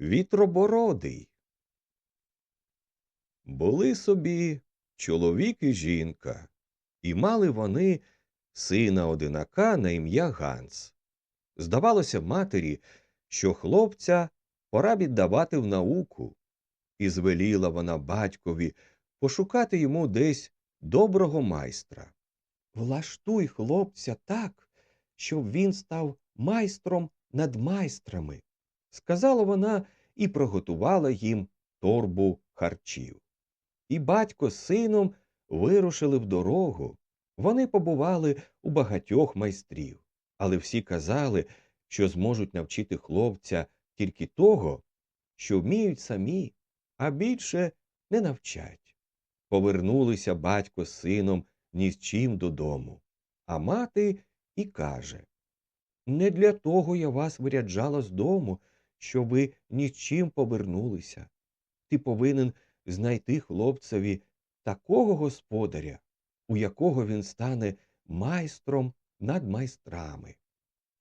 Вітробородий. Були собі чоловік і жінка, і мали вони сина одинака на ім'я Ганс. Здавалося матері, що хлопця пора віддавати в науку, і звеліла вона батькові пошукати йому десь доброго майстра. Влаштуй хлопця так, щоб він став майстром над майстрами, сказала вона і приготувала їм торбу харчів. І батько з сином вирушили в дорогу. Вони побували у багатьох майстрів, але всі казали, що зможуть навчити хлопця тільки того, що вміють самі, а більше не навчать. Повернулися батько з сином ні з чим додому, а мати і каже Не для того я вас виряджала з дому, що ви ні з чим повернулися. Ти повинен знайти хлопцеві такого господаря, у якого він стане майстром над майстрами.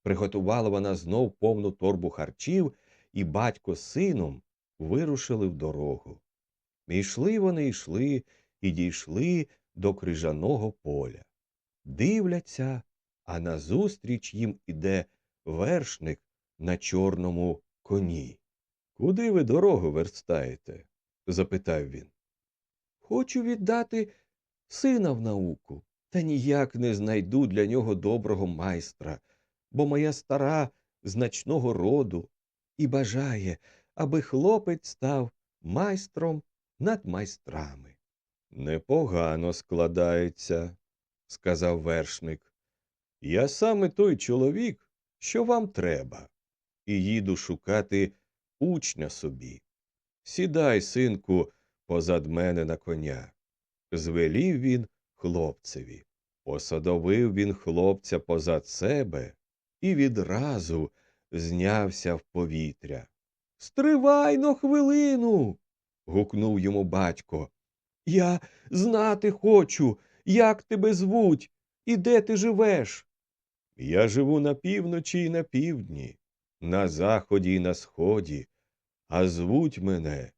Приготувала вона знов повну торбу харчів, і батько з сином вирушили в дорогу. І йшли вони йшли і дійшли до крижаного поля. Дивляться, а назустріч їм іде вершник на чорному коні. Куди ви дорогу верстаєте? запитав він. Хочу віддати сина в науку, та ніяк не знайду для нього доброго майстра, бо моя стара значного роду і бажає, аби хлопець став майстром над майстрами. Непогано складається, сказав вершник. Я саме той чоловік, що вам треба, і їду шукати учня собі. Сідай, синку, позад мене на коня. Звелів він хлопцеві. Посадовив він хлопця позад себе і відразу знявся в повітря. Стривай но хвилину. гукнув йому батько. Я знати хочу, як тебе звуть і де ти живеш. Я живу на півночі і на півдні, на заході і на сході, а звуть мене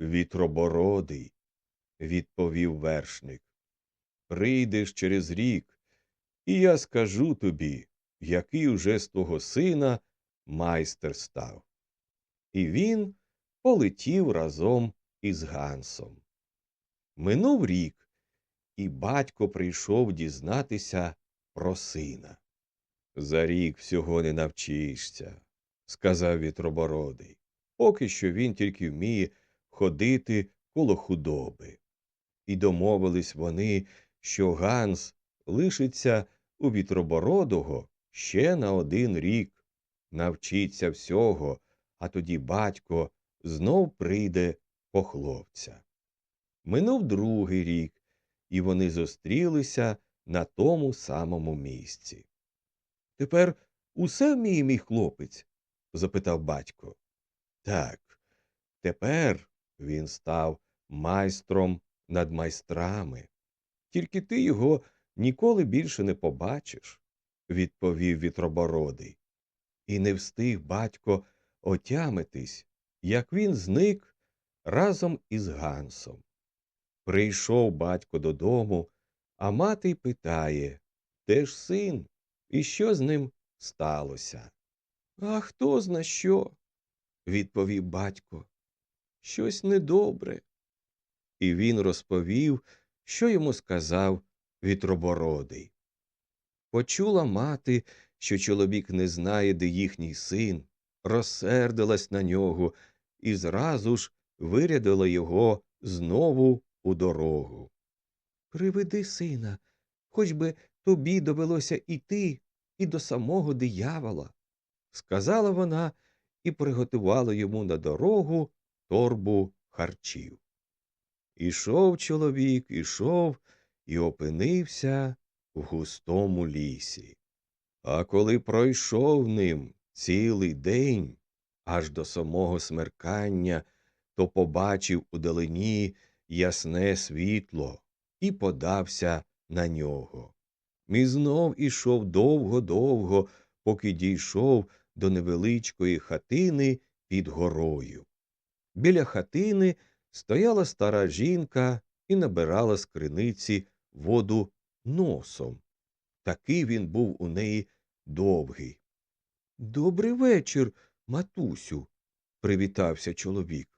Вітробородий, відповів вершник. Прийдеш через рік, і я скажу тобі, який уже з твого сина майстер став. І він полетів разом із Гансом. Минув рік, і батько прийшов дізнатися про сина. За рік всього не навчишся, сказав вітробородий. Поки що він тільки вміє ходити коло худоби. І домовились вони, що Ганс лишиться у вітробородого ще на один рік, навчиться всього, а тоді батько знов прийде по хлопця. Минув другий рік, і вони зустрілися на тому самому місці. Тепер усе вміє мій хлопець? Запитав батько. Так, тепер він став майстром над майстрами. Тільки ти його ніколи більше не побачиш, відповів вітробородий. І не встиг батько отямитись, як він зник разом із Гансом. Прийшов батько додому, а мати питає Де ж син? І що з ним сталося? А хто зна що? відповів батько. Щось недобре. І він розповів, що йому сказав вітробородий. Почула мати, що чоловік не знає, де їхній син, розсердилась на нього і зразу ж вирядила його знову у дорогу. Приведи сина, хоч би тобі довелося іти і до самого диявола, сказала вона і приготувала йому на дорогу торбу харчів. Ішов чоловік, ішов і опинився в густому лісі. А коли пройшов ним цілий день аж до самого смеркання, то побачив удалині ясне світло і подався на нього. І знов ішов довго-довго, поки дійшов до невеличкої хатини під горою. Біля хатини стояла стара жінка і набирала з криниці воду носом. Такий він був у неї довгий. Добрий вечір, матусю, привітався чоловік.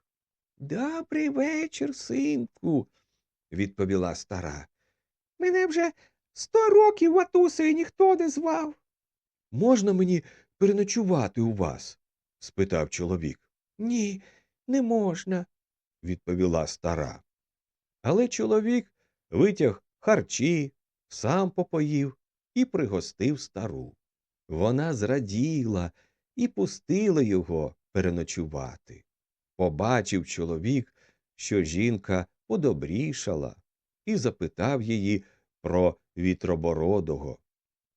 Добрий вечір, синку, відповіла стара. Мене вже сто років матусею ніхто не звав. Можна мені переночувати у вас? спитав чоловік. Ні, не можна, відповіла стара. Але чоловік витяг харчі, сам попоїв і пригостив стару. Вона зраділа і пустила його переночувати. Побачив чоловік, що жінка подобрішала, і запитав її про вітробородого.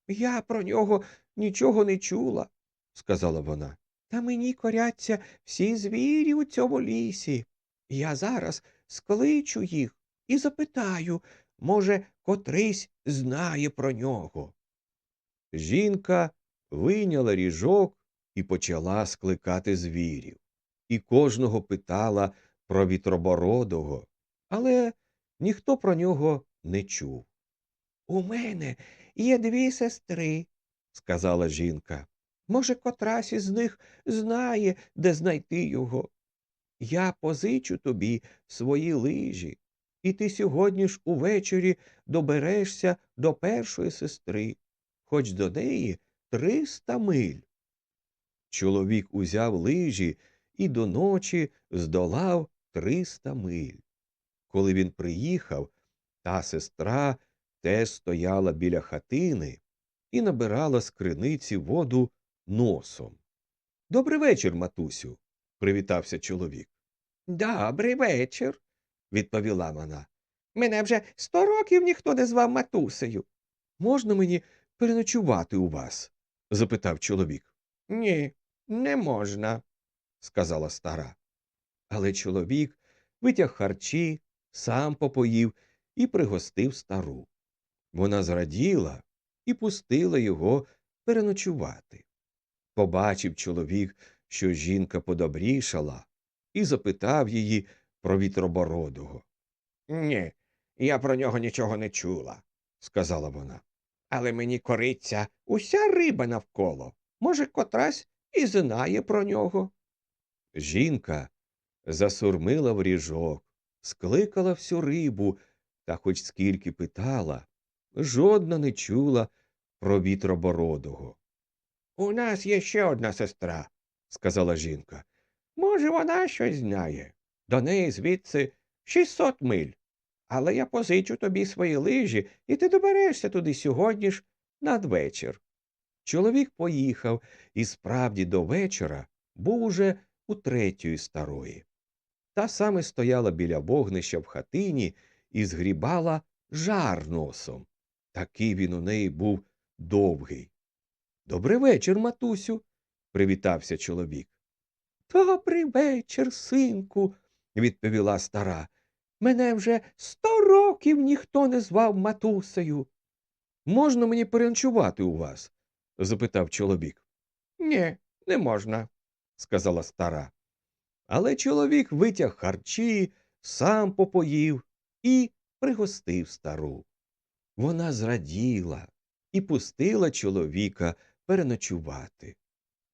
Я про нього нічого не чула, сказала вона. Та мені коряться всі звірі у цьому лісі. Я зараз скличу їх і запитаю, може, котрийсь знає про нього. Жінка вийняла ріжок і почала скликати звірів, і кожного питала про вітробородого, але ніхто про нього не чув. У мене є дві сестри, сказала жінка. Може, котрась із них знає, де знайти його. Я позичу тобі свої лижі, і ти сьогодні ж увечері доберешся до першої сестри, хоч до неї триста миль. Чоловік узяв лижі і до ночі здолав триста миль. Коли він приїхав, та сестра теж стояла біля хатини і набирала з криниці воду носом. Добрий вечір, матусю, привітався чоловік. Добрий вечір, відповіла вона. Мене вже сто років ніхто не звав матусею. Можна мені переночувати у вас? запитав чоловік. Ні, не можна, сказала стара. Але чоловік витяг харчі, сам попоїв і пригостив стару. Вона зраділа і пустила його переночувати. Побачив чоловік, що жінка подобрішала, і запитав її про вітробородого. Ні, я про нього нічого не чула, сказала вона. Але мені кориться уся риба навколо. Може, котрась і знає про нього. Жінка засурмила в ріжок, скликала всю рибу, та хоч скільки питала, жодна не чула про вітробородого. У нас є ще одна сестра, сказала жінка. Може, вона щось знає. До неї звідси шістсот миль. Але я позичу тобі свої лижі, і ти доберешся туди сьогодні ж надвечір. Чоловік поїхав, і справді до вечора був уже у третьої старої. Та саме стояла біля вогнища в хатині і згрібала жар носом. Такий він у неї був довгий. Добрий вечір, матусю, привітався чоловік. Добрий вечір, синку, відповіла стара. Мене вже сто років ніхто не звав матусею. Можна мені переночувати у вас? запитав чоловік. Ні, не можна, сказала стара. Але чоловік витяг харчі, сам попоїв і пригостив стару. Вона зраділа і пустила чоловіка переночувати.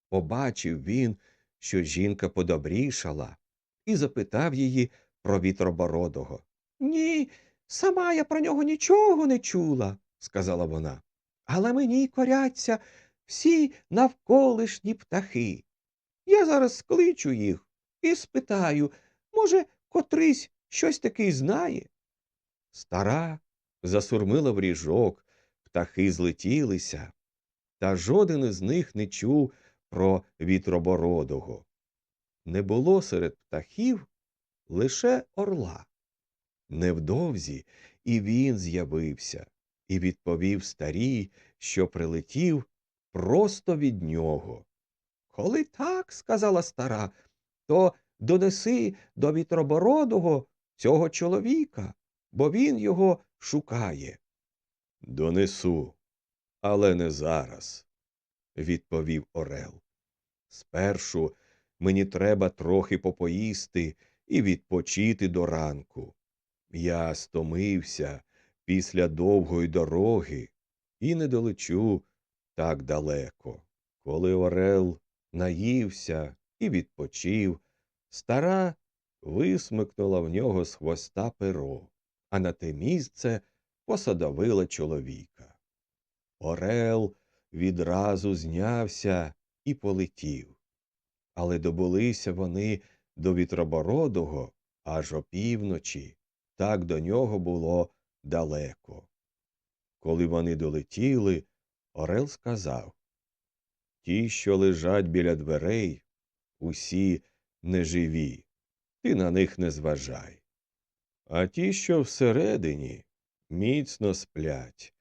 Побачив він, що жінка подобрішала, і запитав її про вітробородого. Ні, сама я про нього нічого не чула, сказала вона. Але мені коряться всі навколишні птахи. Я зараз скличу їх і спитаю, може, котрийсь щось таки знає. Стара засурмила в ріжок, птахи злетілися, та жоден із них не чув про вітробородого. Не було серед птахів лише орла. Невдовзі і він з'явився і відповів старій, що прилетів просто від нього. Коли так, сказала стара, то донеси до вітробородого цього чоловіка, бо він його шукає. Донесу, але не зараз, відповів Орел. Спершу Мені треба трохи попоїсти і відпочити до ранку. Я стомився після довгої дороги і не долечу так далеко. Коли Орел наївся і відпочив, стара висмикнула в нього з хвоста перо, а на те місце посадовила чоловіка. Орел відразу знявся і полетів. Але добулися вони до вітробородого аж опівночі, так до нього було далеко. Коли вони долетіли, Орел сказав Ті, що лежать біля дверей, усі неживі, ти на них не зважай. А ті, що всередині, міцно сплять,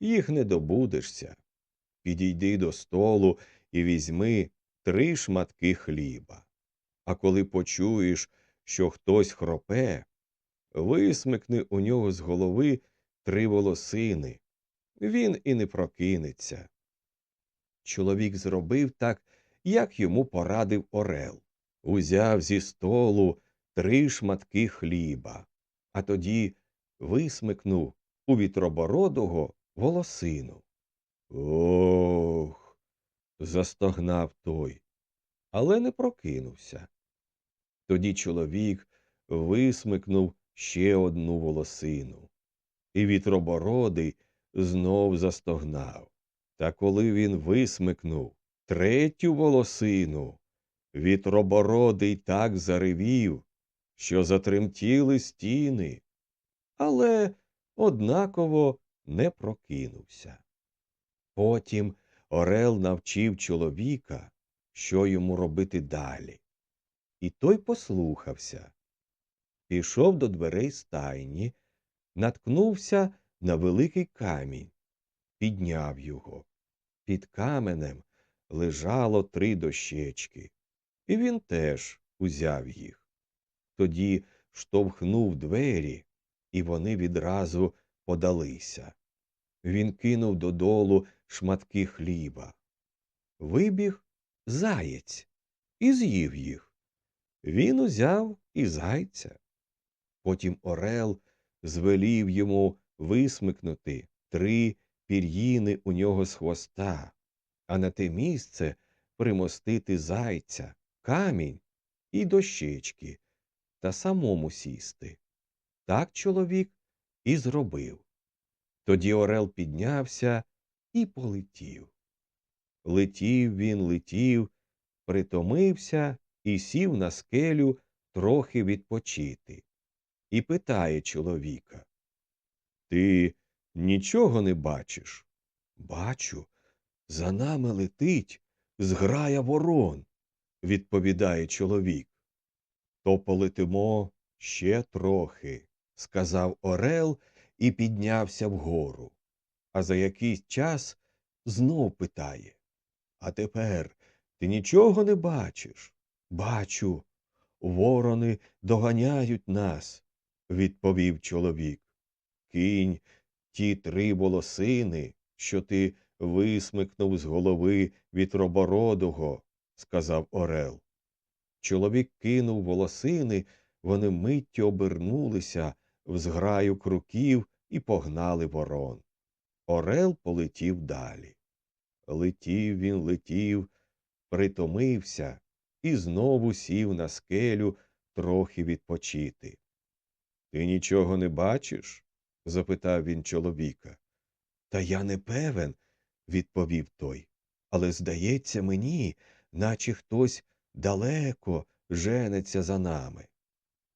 їх не добудешся. Підійди до столу і візьми три шматки хліба. А коли почуєш, що хтось хропе, висмикни у нього з голови три волосини. Він і не прокинеться. Чоловік зробив так, як йому порадив Орел. Узяв зі столу три шматки хліба, а тоді висмикнув у вітробородого волосину. Ох. застогнав той, але не прокинувся. Тоді чоловік висмикнув ще одну волосину, і вітробородий знов застогнав. Та коли він висмикнув третю волосину, вітробородий так заревів, що затремтіли стіни, але однаково не прокинувся. Потім Орел навчив чоловіка, що йому робити далі. І той послухався. Пішов до дверей стайні, наткнувся на великий камінь, підняв його. Під каменем лежало три дощечки, і він теж узяв їх. Тоді штовхнув двері, і вони відразу подалися. Він кинув додолу шматки хліба. Вибіг заєць і з'їв їх. Він узяв і зайця. Потім Орел звелів йому висмикнути три пір'їни у нього з хвоста, а на те місце примостити зайця, камінь і дощечки та самому сісти. Так чоловік і зробив. Тоді Орел піднявся і полетів. Летів він, летів, притомився і сів на скелю трохи відпочити. І питає чоловіка Ти нічого не бачиш? Бачу. За нами летить зграя ворон, відповідає чоловік. То полетимо ще трохи, сказав Орел і піднявся вгору. А за якийсь час знов питає А тепер ти нічого не бачиш? Бачу. Ворони доганяють нас, відповів чоловік. Кінь ті три волосини, що ти висмикнув з голови вітробородого, сказав Орел. Чоловік кинув волосини, вони миттю обернулися в зграю круків і погнали ворон. Орел полетів далі. Летів він, летів, притомився і знову сів на скелю трохи відпочити. Ти нічого не бачиш? запитав він чоловіка. Та я не певен, відповів той. Але здається мені, наче хтось далеко женеться за нами.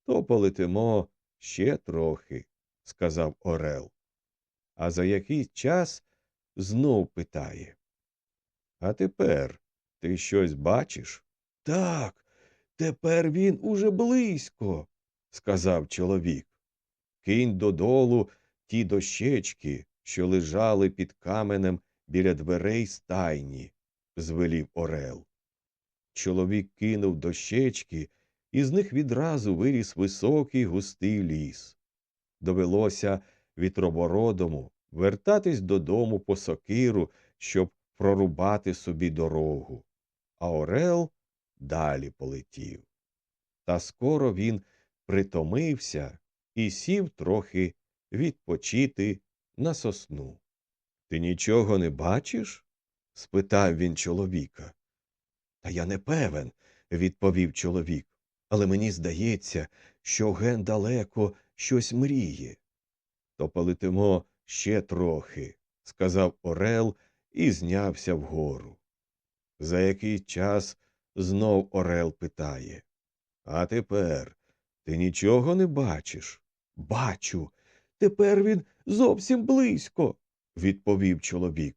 То полетимо ще трохи, сказав Орел. А за якийсь час знов питає. А тепер ти щось бачиш? Так, тепер він уже близько, сказав чоловік. Кинь додолу ті дощечки, що лежали під каменем біля дверей стайні, звелів Орел. Чоловік кинув дощечки, і з них відразу виріс високий густий ліс. Довелося вітробородому вертатись додому по сокиру, щоб прорубати собі дорогу. А Орел далі полетів. Та скоро він притомився і сів трохи відпочити на сосну. Ти нічого не бачиш? спитав він чоловіка. Та я не певен, відповів чоловік. Але мені здається, що ген далеко щось мріє. То полетимо ще трохи, сказав Орел і знявся вгору. За який час знов Орел питає А тепер ти нічого не бачиш? Бачу. Тепер він зовсім близько, відповів чоловік.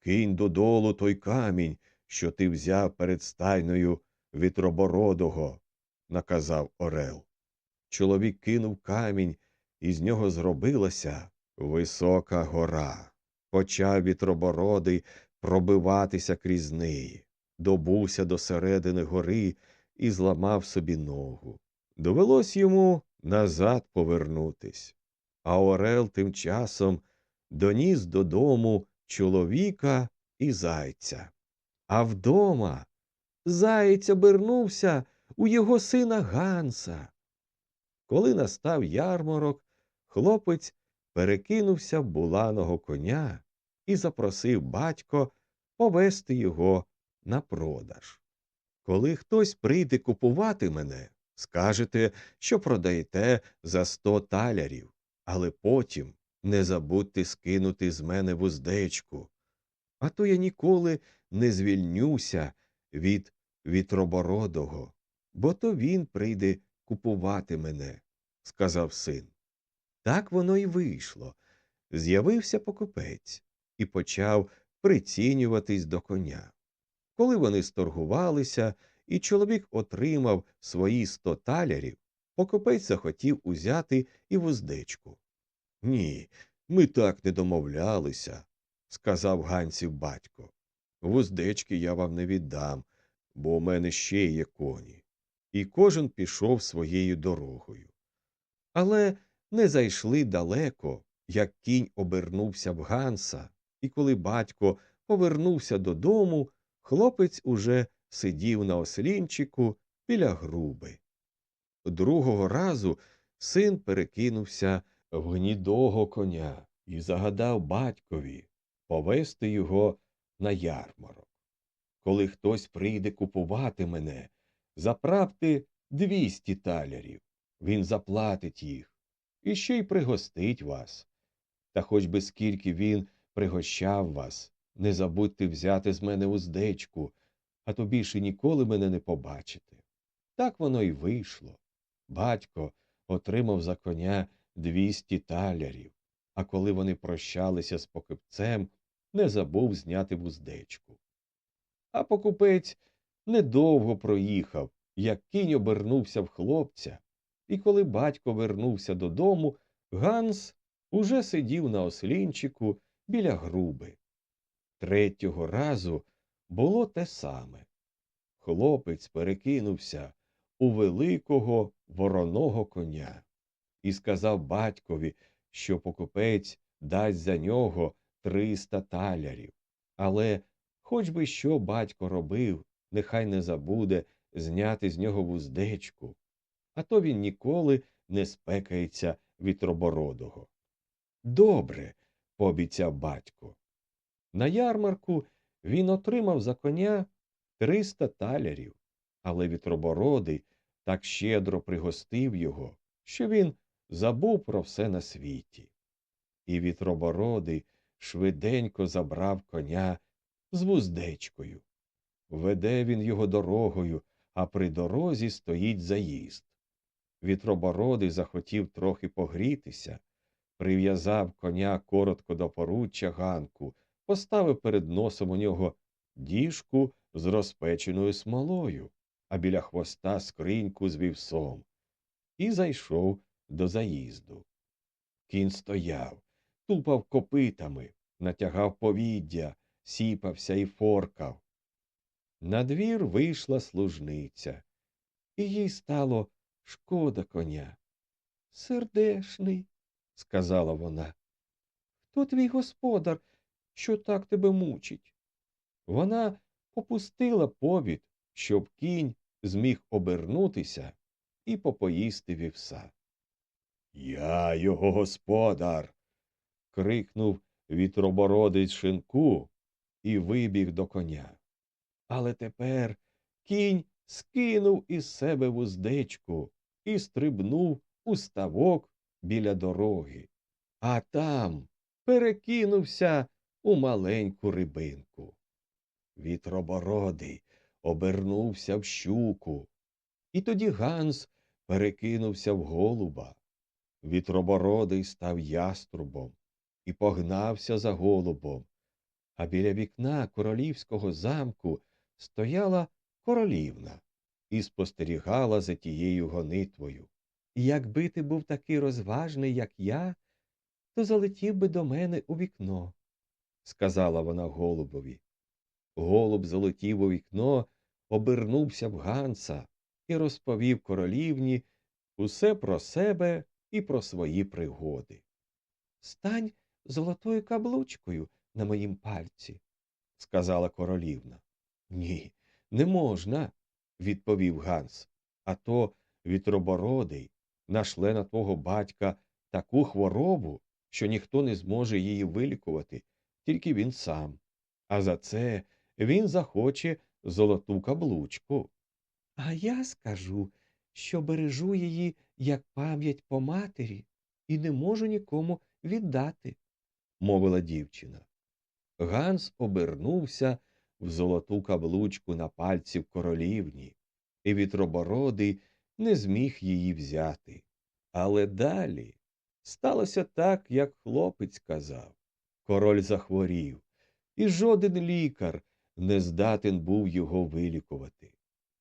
Кинь додолу той камінь, що ти взяв перед стайною вітробородого, наказав Орел. Чоловік кинув камінь, і з нього зробилася висока гора. Почав вітробородий пробиватися крізь неї, добувся до середини гори і зламав собі ногу. Довелось йому назад повернутись. А Орел тим часом доніс додому чоловіка і зайця. А вдома заєць обернувся у його сина Ганса. Коли настав ярмарок, хлопець перекинувся буланого коня і запросив батько повести його на продаж. Коли хтось прийде купувати мене, скажете, що продаєте за сто талярів, але потім не забудьте скинути з мене вуздечку. А то я ніколи не звільнюся від вітробородого, бо то він прийде купувати мене, сказав син. Так воно й вийшло. З'явився покупець і почав прицінюватись до коня. Коли вони сторгувалися, і чоловік отримав свої сто талярів, покупець захотів узяти і вуздечку. Ні, ми так не домовлялися, сказав Гансів батько. Вуздечки я вам не віддам, бо у мене ще є коні. І кожен пішов своєю дорогою. Але не зайшли далеко, як кінь обернувся в Ганса, і коли батько повернувся додому, хлопець уже сидів на ослінчику біля груби. Другого разу син перекинувся в гнідого коня і загадав батькові повести його на ярмарок. Коли хтось прийде купувати мене, заправте двісті талярів, він заплатить їх і ще й пригостить вас. Та хоч би скільки він пригощав вас, не забудьте взяти з мене уздечку, а то більше ніколи мене не побачите. Так воно й вийшло. Батько отримав за коня двісті талярів, а коли вони прощалися з покупцем, не забув зняти вуздечку. А покупець недовго проїхав, як кінь обернувся в хлопця, і коли батько вернувся додому, Ганс уже сидів на ослінчику біля груби. Третього разу було те саме. Хлопець перекинувся у великого вороного коня і сказав батькові, що покупець дасть за нього триста талярів. Але хоч би що батько робив, нехай не забуде зняти з нього вуздечку, а то він ніколи не спекається від робородого. Добре, пообіцяв батько. На ярмарку він отримав за коня триста талярів, але вітробородий так щедро пригостив його, що він забув про все на світі. І вітробородий швиденько забрав коня з вуздечкою. Веде він його дорогою, а при дорозі стоїть заїзд. Вітробородий захотів трохи погрітися, прив'язав коня коротко до поруччя ганку, поставив перед носом у нього діжку з розпеченою смолою, а біля хвоста скриньку з вівсом, і зайшов до заїзду. Кінь стояв, тупав копитами, натягав повіддя, сіпався і форкав. На двір вийшла служниця, і їй стало шкода коня. Сердешний, сказала вона. Хто твій господар, що так тебе мучить? Вона попустила повід, щоб кінь зміг обернутися і попоїсти вівса. Я його господар. Крикнув вітробородий шинку і вибіг до коня. Але тепер кінь скинув із себе вуздечку і стрибнув у ставок біля дороги, а там перекинувся у маленьку рибинку. Вітробородий обернувся в щуку, і тоді Ганс перекинувся в голуба. Вітробородий став яструбом і погнався за голубом, а біля вікна королівського замку стояла королівна і спостерігала за тією гонитвою. Якби ти був такий розважний, як я, то залетів би до мене у вікно, сказала вона голубові. Голуб залетів у вікно, обернувся в Ганса і розповів королівні усе про себе і про свої пригоди. Стань золотою каблучкою на моїм пальці, сказала королівна. Ні, не можна, відповів Ганс. А то вітробородий нашле на твого батька таку хворобу, що ніхто не зможе її вилікувати, тільки він сам. А за це він захоче золоту каблучку. А я скажу, що бережу її як пам'ять по матері і не можу нікому віддати, мовила дівчина. Ганс обернувся в золоту каблучку на пальці в королівні, і вітробородий не зміг її взяти. Але далі сталося так, як хлопець казав. Король захворів, і жоден лікар не здатен був його вилікувати.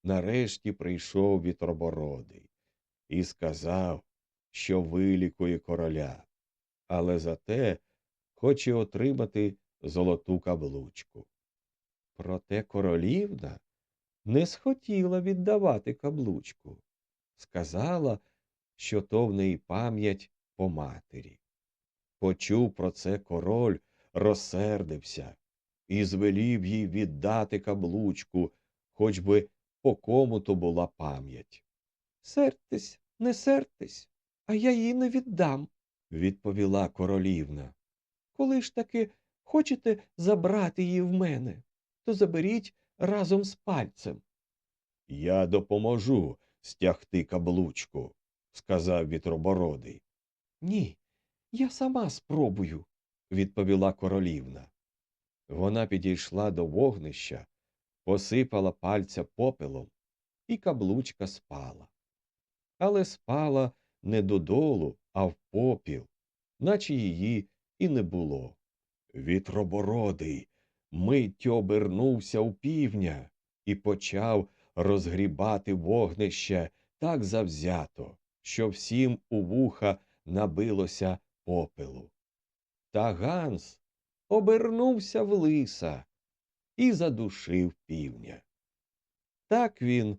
Нарешті прийшов вітробородий і сказав, що вилікує короля, але зате хоче отримати золоту каблучку. Проте королівна не схотіла віддавати каблучку, сказала, що то в неї пам'ять по матері. Почув про це король, розсердився і звелів їй віддати каблучку, хоч би по кому то була пам'ять. Сертесь, не сертесь, а я її не віддам, відповіла королівна. Коли ж таки хочете забрати її в мене, то заберіть разом з пальцем. Я допоможу стягти каблучку, сказав вітробородий. Ні, я сама спробую, відповіла королівна. Вона підійшла до вогнища, посипала пальця попелом, і каблучка спала. Але спала не додолу, а в попіл, наче її і не було. Вітробородий миттю обернувся у півня і почав розгрібати вогнище так завзято, що всім у вуха набилося попелу. Та Ганс обернувся в лиса і задушив півня. Так він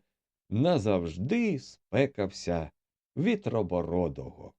назавжди спекався вітробородого.